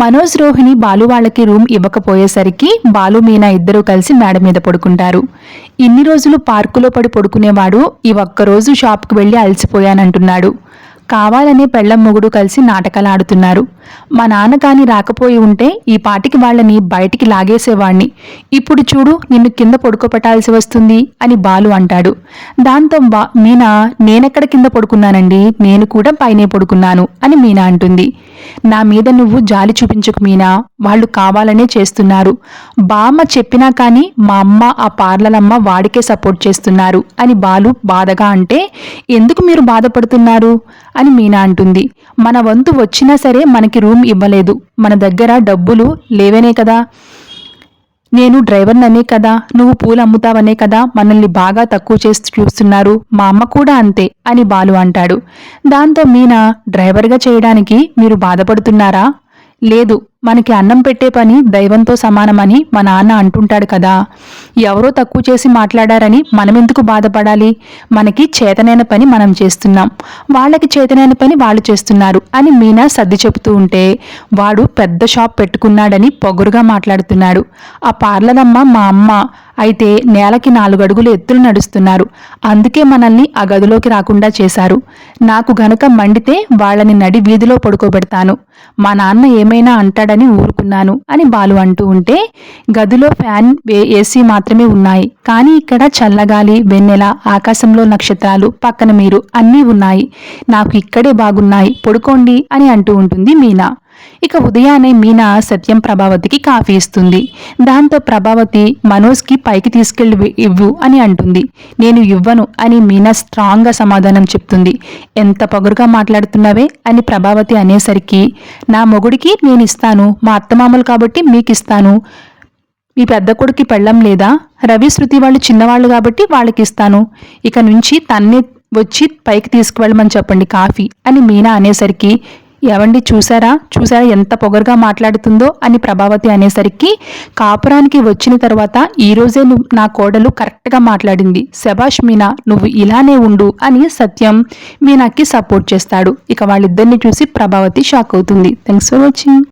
మనోజ్ రోహిణి బాలు వాళ్ళకి రూమ్ ఇవ్వకపోయేసరికి బాలు మీనా ఇద్దరూ కలిసి మేడ మీద పడుకుంటారు. ఇన్ని రోజులు పార్కులో పడి పడుకునేవాడు ఈ ఒక్కరోజు షాప్కి వెళ్ళి అలసిపోయానంటున్నాడు. కావాలనే పెళ్ళం మొగుడు కలిసి నాటకాలు ఆడుతున్నారు మా నాన్న కాని రాకపోయి ఉంటే ఈ పాటికి వాళ్ళని బయటికి లాగేసేవాణ్ణి. ఇప్పుడు చూడు నిన్ను కింద పడుకోపెట్టాల్సి వస్తుంది అని బాలు అంటాడు. దాంతో బా మీనా నేనెక్కడ కింద పడుకున్నానండి? నేను కూడా పైనే పడుకున్నాను అని మీనా అంటుంది. నా మీద నువ్వు జాలి చూపించకు మీనా. వాళ్ళు కావాలనే చేస్తున్నారు. బామ్మ చెప్పినా కానీ మా అమ్మ ఆ పార్లలమ్మ వాడికే సపోర్ట్ చేస్తున్నారు అని బాలు బాధగా అంటే ఎందుకు మీరు బాధపడుతున్నారు? అని మీనా అంటుంది. మన వంతు వచ్చినా సరే మనకి రూమ్ ఇవ్వలేదు. మన దగ్గర డబ్బులు లేవనే కదా. నేను డ్రైవర్ననే కదా. నువ్వు పూలు అమ్ముతావనే కదా. మనల్ని బాగా తక్కువ చేసి చూస్తున్నారు. మా అమ్మ కూడా అంతే అని బాలు అంటాడు. దాంతో మీనా డ్రైవర్గా చేయడానికి మీరు బాధపడుతున్నారా? లేదు. మనకి అన్నం పెట్టే పని దైవంతో సమానమని మా నాన్న అంటుంటాడు కదా. ఎవరో తక్కువ చేసి మాట్లాడారని మనమెందుకు బాధపడాలి? మనకి చేతనైన పని మనం చేస్తున్నాం. వాళ్ళకి చేతనైన పని వాళ్ళు చేస్తున్నారు అని మీనా సర్ది చెబుతూ ఉంటే వాడు పెద్ద షాప్ పెట్టుకున్నాడని పొగరుగా మాట్లాడుతున్నాడు. ఆ పార్లరమ్మ మా అమ్మ అయితే నేలకి నాలుగడుగులు ఎత్తులు నడుస్తున్నారు. అందుకే మనల్ని ఆ గదిలోకి రాకుండా చేశారు. నాకు గనక మండితే వాళ్ళని నడి వీధిలో పడుకోబెడతాను. మా నాన్న ఏమైనా అంటాడని ఊరుకున్నాను అని బాలు అంటూ ఉంటే గదిలో ఫ్యాన్ ఏసీ మాత్రమే ఉన్నాయి. కానీ ఇక్కడ చల్లగాలి వెన్నెల ఆకాశంలో నక్షత్రాలు పక్కన మీరు అన్నీ ఉన్నాయి. నాకు ఇక్కడే బాగున్నాయి. పడుకోండి అని అంటూ ఉంటుంది మీనా. ఇక ఉదయాన్నే మీనా సత్యం ప్రభావతికి కాఫీ ఇస్తుంది. దాంతో ప్రభావతి మనోజ్కి పైకి తీసుకెళ్ళి ఇవ్వు అని అంటుంది. నేను ఇవ్వను అని మీనా స్ట్రాంగ్గా సమాధానం చెప్తుంది. ఎంత పొగరుగా మాట్లాడుతున్నావే అని ప్రభావతి అనేసరికి నా మొగుడికి నేను ఇస్తాను మా అత్తమామలు కాబట్టి మీకు ఇస్తాను మీ పెద్ద కొడుకు పెళ్ళం లేదా? రవి శృతి వాళ్ళు చిన్నవాళ్ళు కాబట్టి వాళ్ళకి ఇస్తాను ఇక నుంచి తన్నే వచ్చి పైకి తీసుకువెళ్ళమని చెప్పండి కాఫీ అని మీనా అనేసరికి ఎవండి చూసారా చూసారా ఎంత పొగరుగా మాట్లాడుతుందో అని ప్రభావతి అనేసరికి కాపురానికి వచ్చిన తర్వాత ఈరోజే నువ్వు నా కోడలు కరెక్ట్గా మాట్లాడింది. శభాష్ మీనా నువ్వు ఇలానే ఉండు అని సత్యం మీనాకి సపోర్ట్ చేస్తాడు. ఇక వాళ్ళిద్దరిని చూసి ప్రభావతి షాక్ అవుతుంది. Thanks for watching